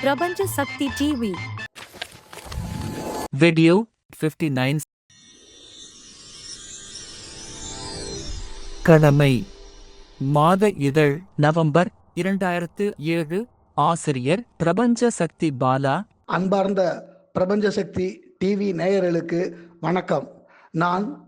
பிரபஞ்ச Sakthi TV Video 59 கடமை. மாத இதழ் நவம்பர் இரண்டாயிரத்து ஏழு. ஆசிரியர் பிரபஞ்ச சக்தி பாலா. அன்பார்ந்த பிரபஞ்ச சக்தி டிவி நேயர்களுக்கு வணக்கம். நான்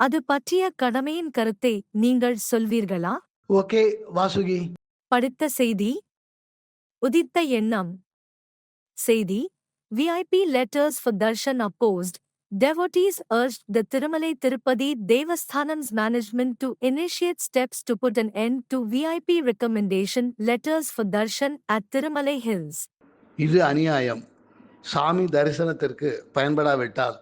அது பற்றிய கடமையின் கருத்தை நீங்கள் சொல்வீர்களா ஓகே வாசுகி படித்த செய்தி உதித்த எண்ணம் செய்தி VIP letters for darshan அப்போஸ்ட் devotees urged the Tirumalai Tirupati Devasthanam's management to initiate steps to put an end to VIP recommendation letters for darshan at Tirumalai Hills. இது அநியாயம் சாமி தரிசனத்திற்கு பயன்படாவிட்டால்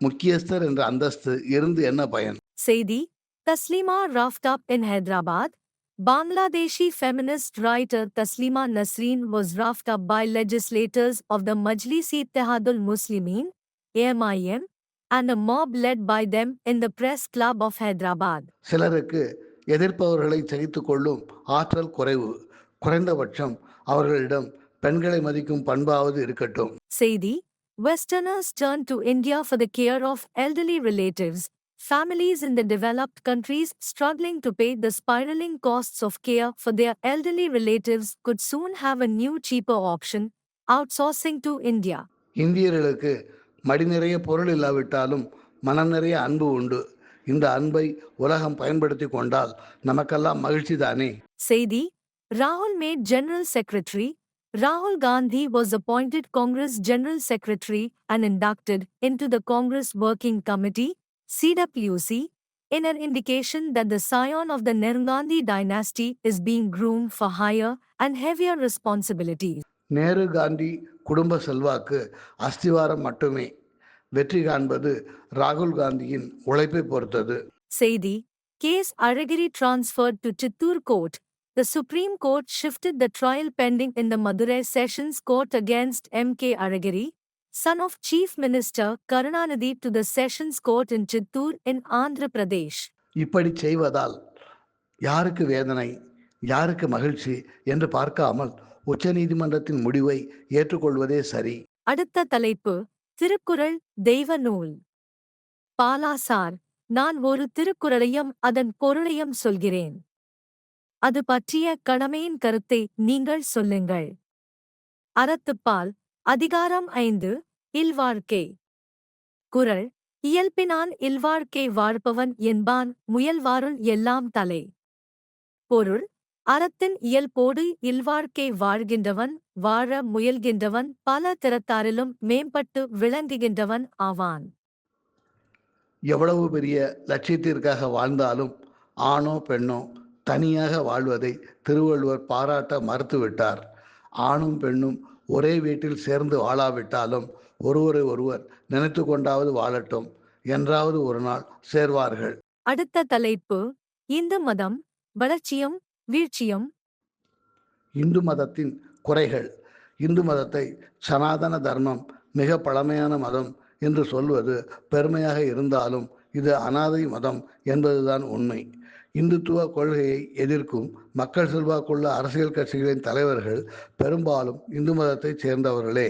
முக்கியஸ்தர் என்ற அந்தஸ்து இருந்து என்ன பயன் Saidi, Taslima roughed up in Hyderabad. Bangladeshi feminist writer Taslima Nasreen was roughed up by legislators of the Majlis-e-Ittihadul Muslimin, AMIM, and a mob led by them in the Press Club of Hyderabad. சிலருக்கு எதிர்ப்பவர்களை சகித்து கொள்ளும் ஆற்றல் குறைவு குறைந்தபட்சம் அவர்களிடம் பெண்களை மதிக்கும் பண்பாவது இருக்கட்டும் Saidi, Westerners turn to India for the care of elderly relatives. Families in the developed countries struggling to pay the spiraling costs of care for their elderly relatives could soon have a new cheaper option, outsourcing to India. இந்தியர்களுக்கு மடி நிறைய பொருள் இல்லாவிட்டாலும் மனம் நிறைய அன்பு உண்டு இந்த அன்பை உலகம் பயன்படுத்தி கொண்டால் நமக்கெல்லாம் மகிழ்ச்சி தானே Saidi, Rahul made General Secretary. Rahul Gandhi was appointed Congress General Secretary and inducted into the Congress Working Committee, CWC, in an indication that the scion of the Nehru Gandhi dynasty is being groomed for higher and heavier responsibilities. Nehru Gandhi குடும்ப செல்வாக்கு அஸ்திவாரம் மட்டுமே வெற்றி காண்பது ராகுல் காந்தியின் உழைப்பை பொறுத்தது Saidi, case Aragiri transferred to Chittur Court. The Supreme Court shifted the trial pending in the Madurai Sessions Court against M.K. Aragiri, son of Chief Minister Karunanidhi to the Sessions Court in Chittur in Andhra Pradesh. இப்படி செய்வதால் யாருக்கு வேதனை யாருக்கு மகிழ்ச்சி என்று பார்க்காமல் உச்சநீதிமன்றத்தின் முடிவை ஏற்றுக்கொள்வதே சரி அடுத்த தலைப்பு திருக்குறள் தெய்வ நூல் பாலாசார் நான் ஒரு திருக்குறளையும் அதன் பொருளையும் சொல்கிறேன் அது பற்றிய கடமையின் கருத்தை நீங்கள் சொல்லுங்கள். அறத்துப்பால் அதிகாரம் ஐந்து இல்வாழ்க்கை. குரல் இயல்பினான் இல்வாழ்க்கை வாழ்பவன் என்பான் முயல்வாருள் எல்லாம் தலை. பொருள் அறத்தின் இயல்போடு இல்வாழ்க்கை வாழ்கின்றவன் வாழ முயல்கின்றவன் பல திறத்தாரிலும் மேம்பட்டு விளங்குகின்றவன் ஆவான். எவ்வளவு பெரிய லட்சியத்திற்காக வாழ்ந்தாலும் ஆணோ பெண்ணோ தனியாக வாழ்வதை திருவள்ளுவர் பாராட்ட மறுத்துவிட்டார். ஆணும் பெண்ணும் ஒரே வீட்டில் சேர்ந்து வாழாவிட்டாலும் ஒருவரை ஒருவர் நினைத்து கொண்டாவது வாழட்டும். என்றாவது ஒரு நாள் சேர்வார்கள். அடுத்த தலைப்பு இந்து மதம் வளர்ச்சியும் வீழ்ச்சியும். இந்து மதத்தின் குறைகள். இந்து மதத்தை சனாதன தர்மம் மிக பழமையான மதம் என்று சொல்வது பெருமையாக இருந்தாலும் இது அனாதை மதம் என்பதுதான் உண்மை. இந்துத்துவ கொள்கையை எதிர்க்கும் மக்கள் செல்வாக்குள்ள அரசியல் கட்சிகளின் தலைவர்கள் பெரும்பாலும் இந்து மதத்தைச் சேர்ந்தவர்களே.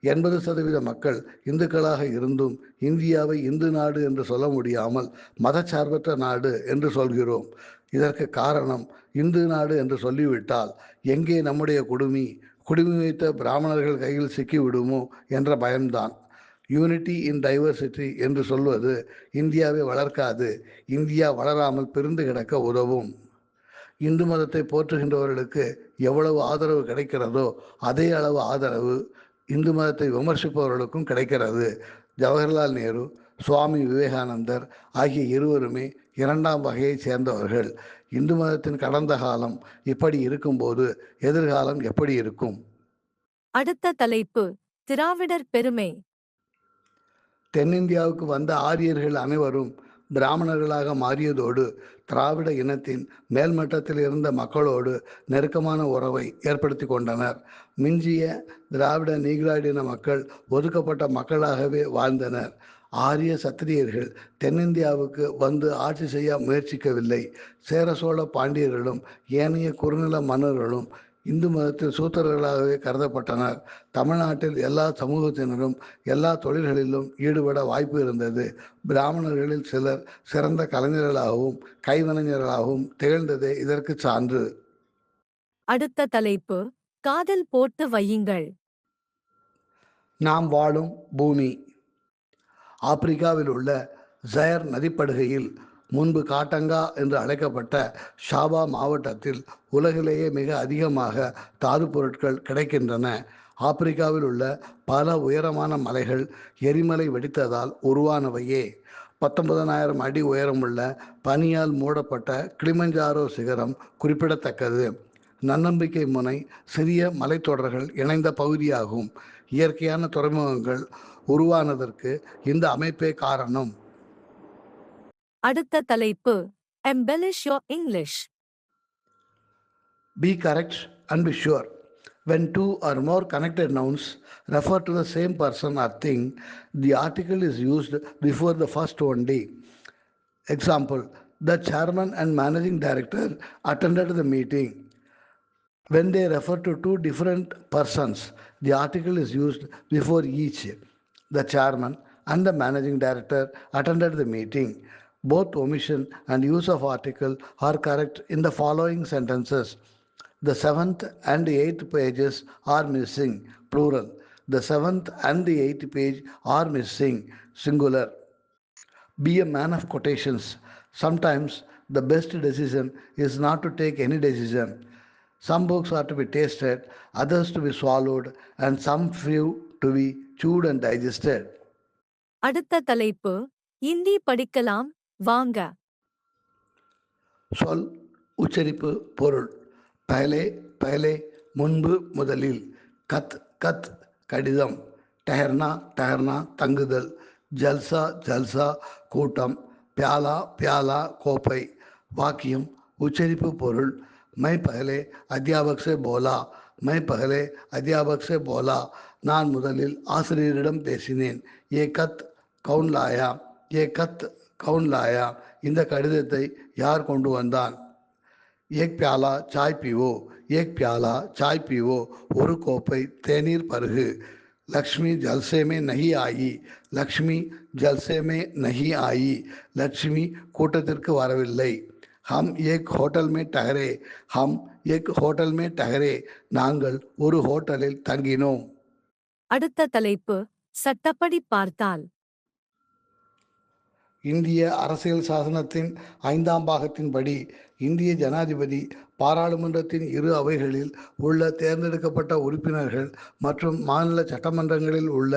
எண்பது சதவீத மக்கள் இந்துக்களாக இருந்தும் இந்தியாவை இந்து நாடு என்று சொல்ல முடியாமல் மதச்சார்பற்ற நாடு என்று சொல்கிறோம். இதற்கு காரணம் இந்து நாடு என்று சொல்லிவிட்டால் எங்கே நம்முடைய குடுமி குடிமை வைத்த பிராமணர்கள் கையில் சிக்கிவிடுமோ என்ற பயம்தான். யூனிட்டி இன் டைவர்சிட்டி என்று சொல்வது இந்தியாவை வளர்க்காது இந்தியா வளராமல் பிரிந்து கிடக்க உதவும். இந்து மதத்தை போற்றுகின்றவர்களுக்கு எவ்வளவு ஆதரவு கிடைக்கிறதோ அதே அளவு ஆதரவு இந்து மதத்தை விமர்சிப்பவர்களுக்கும் கிடைக்கிறது. ஜவஹர்லால் நேரு சுவாமி விவேகானந்தர் ஆகிய இருவருமே இரண்டாம் வகையைச் சேர்ந்தவர்கள். இந்து மதத்தின் கடந்த காலம் இப்படி இருக்கும்போது எதிர்காலம் எப்படி இருக்கும்? அடுத்த தலைப்பு திராவிடர் பெருமை. தென்னிந்தியாவுக்கு வந்த ஆரியர்கள் அனைவரும் பிராமணர்களாக மாறியதோடு திராவிட இனத்தின் மேல்மட்டத்தில் இருந்த மக்களோடு நெருக்கமான உறவை ஏற்படுத்தி கொண்டனர். மிஞ்சிய திராவிட நீகிராடின மக்கள் ஒதுக்கப்பட்ட மக்களாகவே வாழ்ந்தனர். ஆரிய சத்திரியர்கள் தென்னிந்தியாவுக்கு வந்து ஆட்சி செய்ய முயற்சிக்கவில்லை. சேர சோழ பாண்டியர்களும் ஏனைய குறுநில மன்னர்களும் இந்து மதத்தில் சூத்திரர்களாகவே கருதப்பட்டனர். தமிழ்நாட்டில் எல்லா சமூகத்தினரும் எல்லா தொழில்களிலும் ஈடுபட வாய்ப்பு இருந்தது. பிராமணர்களில் சிலர் சிறந்த கலைஞர்களாகவும் கைவினைஞர்களாகவும் திகழ்ந்ததே இதற்கு சான்று. அடுத்த தலைப்பு காதல் போட்டு வையுங்கள். நாம் வாழும் பூமி. ஆப்பிரிக்காவில் உள்ள ஜயர் நதிப்படுகையில் முன்பு காட்டங்கா என்று அழைக்கப்பட்ட ஷாபா மாவட்டத்தில் உலகிலேயே மிக அதிகமாக தாது பொருட்கள் கிடைக்கின்றன. ஆப்பிரிக்காவில் உள்ள பல உயரமான மலைகள் எரிமலை வெடித்ததால் உருவானவையே. பத்தொன்பதனாயிரம் அடி உயரமுள்ள பனியால் மூடப்பட்ட கிளிமஞ்சாரோ சிகரம் குறிப்பிடத்தக்கது. நன்னம்பிக்கை முனை சிறிய மலைத்தொடர்கள் இணைந்த பகுதியாகும். இயற்கையான துறைமுகங்கள் உருவானதற்கு இந்த அமைப்பே காரணம். அடுத்த தலைப்பு embellish your English Be correct and be sure. When two or more connected nouns refer to the same person or thing, the article is used before the first only. Example The chairman and managing director attended the meeting. When they refer to two different persons, the article is used before each. The chairman and the managing director attended the meeting. Both omission and use of article are correct in the following sentences. The seventh and the eighth pages are missing, plural. The seventh and the eighth page are missing, singular. Be a man of quotations. Sometimes the best decision is not to take any decision. Some books are to be tasted, others to be swallowed, and some few to be chewed and digested. அடுத்த தலைப்பு இந்தி படிக்கலாம் வாங்க. சொல் உச்சரிப்பு பொருள். பயலே பயலே முன்பு முதலில். கத் கத் கடிதம். டஹர்னா டஹர்னா தங்குதல். ஜல்சா ஜல்சா கூட்டம். பியாலா பியாலா கோப்பை. வாக்கியம் உச்சரிப்பு பொருள். மை பகலே அத்தியாபக் சே போலா. மை பகலே அத்தியாபக் சே போலா. நான் முதலில் ஆசிரியரிடம் பேசினேன். ஏ கத் கவுன் லாயா ஏ கத் கவுன்லாயா இந்த கடிதத்தை யார் கொண்டு வந்தான்? ஏக் பியாலா சாய் பீவோ ஏக் பியாலா சாய் பீவோ ஒரு கோப்பை தேநீர் பருகு. லக்ஷ்மி ஜல்சேமே நஹி ஆயி. லக்ஷ்மி ஜல்சே மே நஹி ஆயி. லக்ஷ்மி கூட்டத்திற்கு வரவில்லை. ஹம் ஏக் ஹோட்டல் மே டகரே. ஹம் ஏக் ஹோட்டல் மே டகரே. நாங்கள் ஒரு ஹோட்டலில் தங்கினோம். அடுத்த தலைப்பு சட்டப்படி பார்த்தால். இந்திய அரசியல் சாசனத்தின் ஐந்தாம் பாகத்தின்படி இந்திய ஜனாதிபதி பாராளுமன்றத்தின் இரு அவைகளில் உள்ள தேர்ந்தெடுக்கப்பட்ட உறுப்பினர்கள் மற்றும் மாநில சட்டமன்றங்களில் உள்ள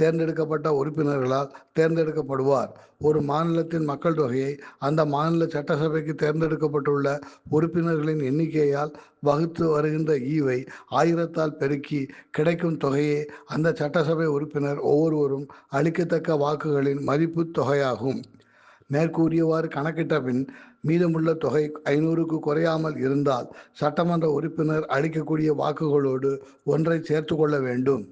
தேர்ந்தெடுக்கப்பட்ட உறுப்பினர்களால் தேர்ந்தெடுக்கப்படுவார். ஒரு மாநிலத்தின் மக்கள் தொகையை அந்த மாநில சட்டசபைக்கு தேர்ந்தெடுக்கப்பட்டுள்ள உறுப்பினர்களின் எண்ணிக்கையால் வகுத்து வருகின்ற ஈவை ஆயிரத்தால் பெருக்கி கிடைக்கும் தொகையே அந்த சட்டசபை உறுப்பினர் ஒவ்வொருவரும் அளிக்கத்தக்க வாக்குகளின் மதிப்பு தொகையாகும். மேற்கூறியவாறு கணக்கிட்ட பின் மீதமுள்ள தொகை ஐநூறுக்கு குறையாமல் இருந்தால் சட்டமன்ற உறுப்பினர் அளிக்கக்கூடிய வாக்குகளோடு ஒன்றை சேர்த்து கொள்ள வேண்டும்.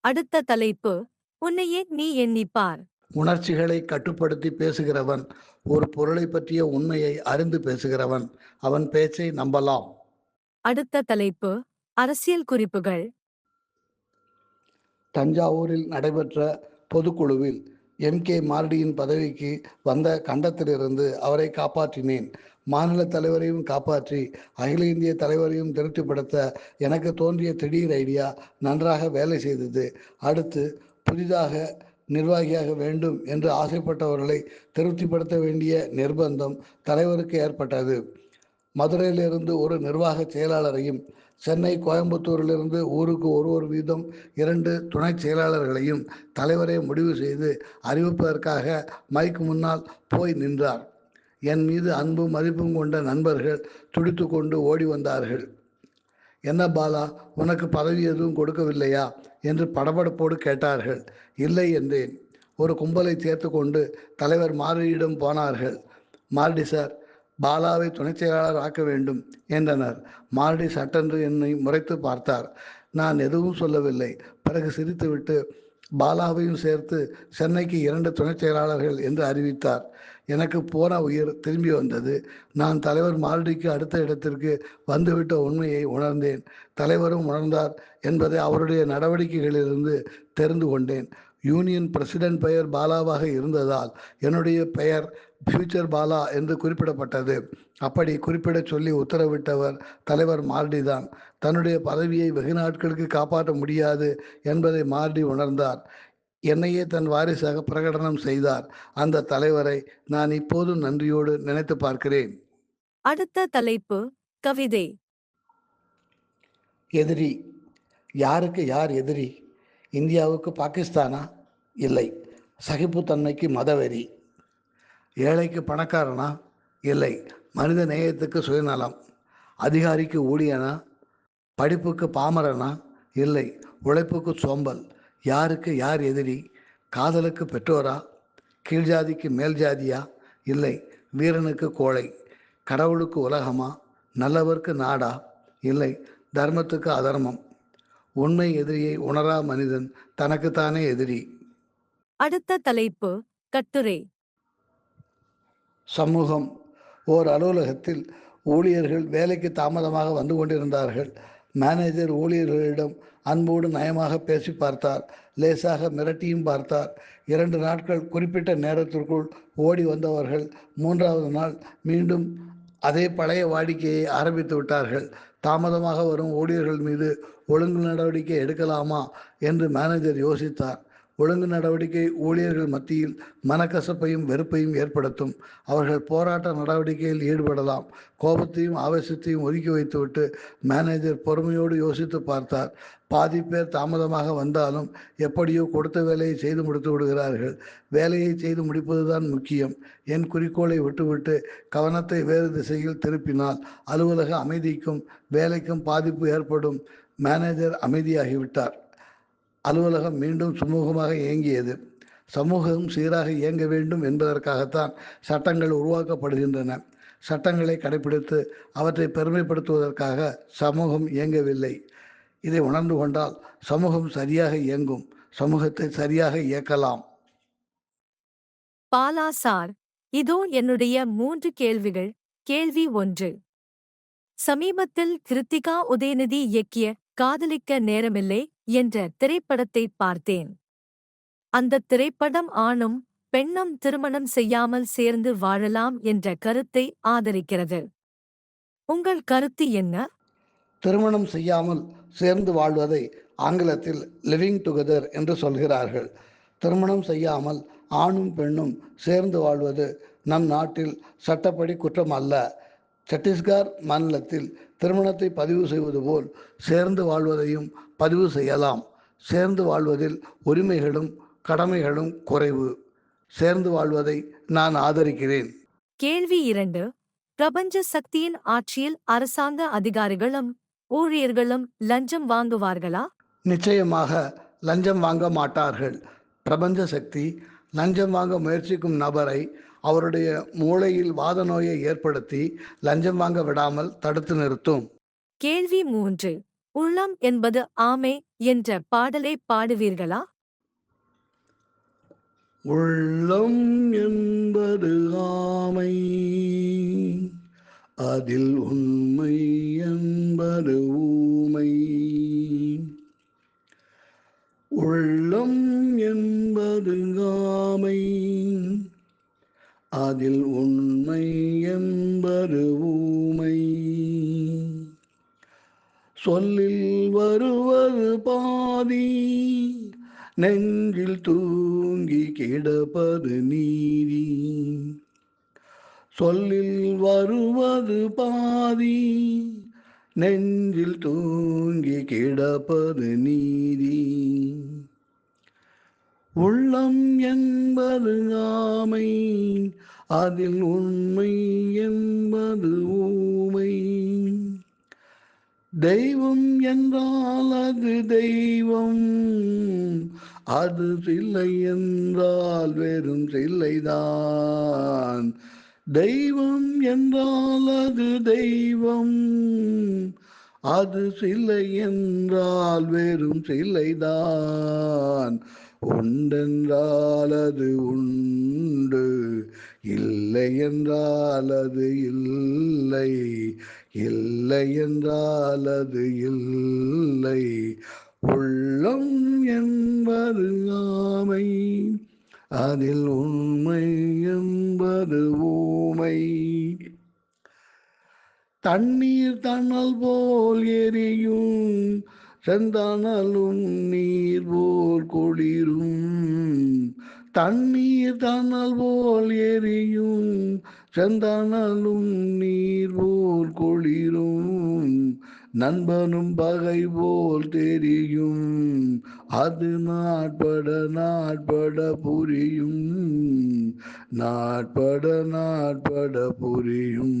அடுத்த தலைப்பு உன்னையே நீ எண்ணிப்பார். உணர்ச்சிகளை கட்டுப்படுத்தி பேசுகிறவன் ஒரு பொருளை பற்றிய உண்மையை அறிந்து பேசுகிறவன் அவன் பேச்சை நம்பலாம். அடுத்த தலைப்பு அரசியல் குறிப்புகள். தஞ்சாவூரில் நடைபெற்ற பொதுக்குழுவில் எம். கே. மாரடியின் பதவிக்கு வந்த கண்டத்திலிருந்து அவரை காப்பாற்றினேன். மாநில தலைவரையும் காப்பாற்றி அகில இந்திய தலைவரையும் திருப்திப்படுத்த எனக்கு தோன்றிய திடீர் ஐடியா நன்றாக வேலை செய்தது. அடுத்து புதிதாக நிர்வாகியாக வேண்டும் என்று ஆசைப்பட்டவர்களை திருப்திப்படுத்த வேண்டிய நிர்பந்தம் தலைவருக்கு ஏற்பட்டது. மதுரையிலிருந்து ஒரு நிர்வாக செயலாளரையும் சென்னை கோயம்புத்தூரிலிருந்து ஊருக்கு ஒருவர் வீதம் இரண்டு துணை செயலாளர்களையும் தலைவரை முடிவு செய்து அறிவிப்பதற்காக மைக் முன்னால் போய் நின்றார். என் மீது அன்பும் மதிப்பும் கொண்ட நண்பர்கள் துடித்து கொண்டு ஓடி வந்தார்கள். என்ன பாலா உனக்கு பதவி எதுவும் கொடுக்கவில்லையா? என்று படபடப்போடு கேட்டார்கள். இல்லை என்றேன். ஒரு கும்பலை சேர்த்து கொண்டு தலைவர் மாரடியிடம் போனார்கள். மாரடி சார் பாலாவை துணைச் செயலாளர் ஆக்க வேண்டும் என்றனர். மாரடி சட்டென்று என்னை முறைத்து பார்த்தார். நான் எதுவும் சொல்லவில்லை. பிறகு சிரித்துவிட்டு பாலாவையும் சேர்த்து சென்னைக்கு இரண்டு துணைச் செயலாளர்கள் என்று அறிவித்தார். எனக்கு போன உயிர் திரும்பி வந்தது. நான் தலைவர் மாரடிக்கு அடுத்த இடத்திற்கு வந்துவிட்ட உண்மையை உணர்ந்தேன். தலைவரும் உணர்ந்தார் என்பதை அவருடைய நடவடிக்கைகளிலிருந்து தெரிந்து கொண்டேன். யூனியன் பிரசிடென்ட் பெயர் பாலாவாக இருந்ததால் என்னுடைய பெயர் ஃபியூச்சர் பாலா என்று குறிப்பிடப்பட்டது. அப்படி குறிப்பிடச் சொல்லி உத்தரவிட்டவர் தலைவர் மார்டி தான் தன்னுடைய பதவியை வெகு நாட்களுக்கு காப்பாற்ற முடியாது என்பதை மார்டி உணர்ந்தார். என்னையே தன் வாரிசாக பிரகடனம் செய்தார். அந்த தலைவரை நான் இப்போதும் நன்றியோடு நினைத்து பார்க்கிறேன். அடுத்த தலைப்பு கவிதை. எதிரி. யாருக்கு யார் எதிரி? இந்தியாவுக்கு பாகிஸ்தானா? இல்லை. சகிப்புத்தன்மைக்கு மதவெறி. ஏழைக்கு பணக்காரனா? இல்லை. மனித நேயத்துக்கு சுயநலம். அதிகாரிக்கு ஊழியனா? படிப்புக்கு பாமரனா? இல்லை. உழைப்புக்கு சோம்பல். யாருக்கு யார் எதிரி? காதலுக்கு பெற்றோரா? கீழ்ஜாதிக்கு மேல் ஜாதியா? இல்லை வீரனுக்கு கோழை. கடவுளுக்கு உலகமா? நல்லவர்க்கு நாடா? இல்லை தர்மத்துக்கு அதர்மம். உண்மை எதிரியை உணரா மனிதன் தனக்குத்தானே எதிரி. அடுத்த தலைப்பு கட்டுரை. சமூகம். ஓர் அலுவலகத்தில் ஊழியர்கள் வேலைக்கு தாமதமாக வந்து கொண்டிருந்தார்கள். மேனேஜர் ஊழியர்களிடம் அன்போடு நயமாக பேசி பார்த்தார். லேசாக மிரட்டியும் பார்த்தார். இரண்டு நாட்கள் குறிப்பிட்ட நேரத்திற்குள் ஓடி வந்தவர்கள் மூன்றாவது நாள் மீண்டும் அதே பழைய வாடிக்கையை ஆரம்பித்து விட்டார்கள். தாமதமாக வரும் ஊழியர்கள் மீது ஒழுங்கு நடவடிக்கை எடுக்கலாமா? என்று மேனேஜர் யோசித்தார். ஒழுங்கு நடவடிக்கை ஊழியர்கள் மத்தியில் மனக்கசப்பையும் வெறுப்பையும் ஏற்படுத்தும். அவர்கள் போராட்ட நடவடிக்கையில் ஈடுபடலாம். கோபத்தையும் ஆவேசத்தையும் ஒதுக்கி வைத்துவிட்டு மேனேஜர் பொறுமையோடு யோசித்து பார்த்தார். பாதி பேர் தாமதமாக வந்தாலும் எப்படியோ கொடுத்த வேலையை செய்து முடித்து விடுகிறார்கள். வேலையை செய்து முடிப்பதுதான் முக்கியம். என் குறிக்கோளை விட்டுவிட்டு கவனத்தை வேறு திசையில் திருப்பினால் அலுவலக அமைதிக்கும் வேலைக்கும் பாதிப்பு ஏற்படும். மேனேஜர் அமைதியாகிவிட்டார். அலுவலகம் மீண்டும் சுமூகமாக இயங்கியது. சமூகம் சீராக இயங்க வேண்டும் என்பதற்காகத்தான் சட்டங்கள் உருவாக்கப்படுகின்றன. சட்டங்களை கடைபிடித்து அவற்றை பெருமைப்படுத்துவதற்காக சமூகம் இயங்கவில்லை. இதை உணர்ந்து கொண்டால் சமூகம் சரியாக இயங்கும். சமூகத்தை சரியாக இயக்கலாம். பாலா சார் இதோ என்னுடைய மூன்று கேள்விகள். கேள்வி ஒன்று. சமீபத்தில் கிருத்திகா உதயநிதி இயக்கிய காதலிக்க நேரமில்லை? என்ற திரைப்படத்தை பார்த்தேன். அந்த திரைப்படம் ஆணும் பெண்ணும் திருமணம் செய்யாமல் சேர்ந்து வாழலாம் என்ற கருத்தை ஆதரிக்கிறது. உங்கள் கருத்து என்ன? திருமணம் செய்யாமல் சேர்ந்து வாழ்வதை ஆங்கிலத்தில் லிவிங் டுகெதர் என்று சொல்கிறார்கள். திருமணம் செய்யாமல் ஆணும் பெண்ணும் சேர்ந்து வாழ்வது நம் நாட்டில் சட்டப்படி குற்றம் அல்ல சத்தீஸ்கர் மாநிலத்தில் திருமணத்தை பதிவு செய்வது போல் சேர்ந்து வாழ்வதையும் பதிவு செய்யலாம். சேர்ந்து வாழ்வதில் உரிமைகளும் கடமைகளும் குறைவு. சேர்ந்து வாழ்வதை நான் ஆதரிக்கிறேன். கேள்வி இரண்டு. பிரபஞ்ச சக்தியின் ஆட்சியில் அரசாங்க அதிகாரிகளும் ஊழியர்களும் லஞ்சம் வாங்குவார்களா? நிச்சயமாக லஞ்சம் வாங்க மாட்டார்கள். பிரபஞ்ச சக்தி லஞ்சம் வாங்க முயற்சிக்கும் நபரை அவருடைய மூளையில் வாத நோயை ஏற்படுத்தி லஞ்சம் வாங்க விடாமல் தடுத்து நிறுத்தும். கேள்வி மூன்று. உள்ளம் என்பது ஆமை என்ற பாடலை பாடுவீர்களா? உள்ளம் என்பது ஆமை அதில் உண்மை என்பது ஊமை. உள்ளம் என்பது ஆமை அதில் உண்மை என்பது ஊமை. சொல்லில் வருவது பாதி நெஞ்சில் தூங்கி கிடப்பது நீதி. சொல்லில் வருவது பாதி நெஞ்சில் தூங்கி கிடப்பது நீதி. உள்ளம் என்பது ஆமை அதில் உண்மை என்பது ஊமை. தெய்வம் என்றால் அது தெய்வம் அது சில்லை என்றால் வெறும் சில்லைதான் தெய்வம் என்றால் அது தெய்வம் அது சில்லை என்றால் வெறும் சில்லைதான் உண்டென்றால் அது உண்டு இல்லை என்றால் அது இல்லை இல்லை என்றால் அது இல்லை. உள்ளம் என்பது ஆமை அதில் உண்மை என்பது ஊமை. தண்ணீர் தன்னல் போல் எரியும் செந்தணலும் நீர் போல் குளிரும் தண்ணீர் தணல் போல் எரியும் செந்தணலும் நீர் போல் குளிரும் நண்பனும் பகை போல் தெரியும் அது நாட்பட நாட்பட புரியும் நாட்பட நாட்பட புரியும்.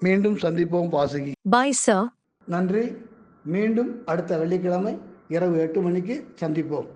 மீண்டும் சந்திப்போம் வாசுகி. பாய் சார் நன்றி. மீண்டும் அடுத்த வெள்ளிக்கிழமை இரவு எட்டு மணிக்கு சந்திப்போம்.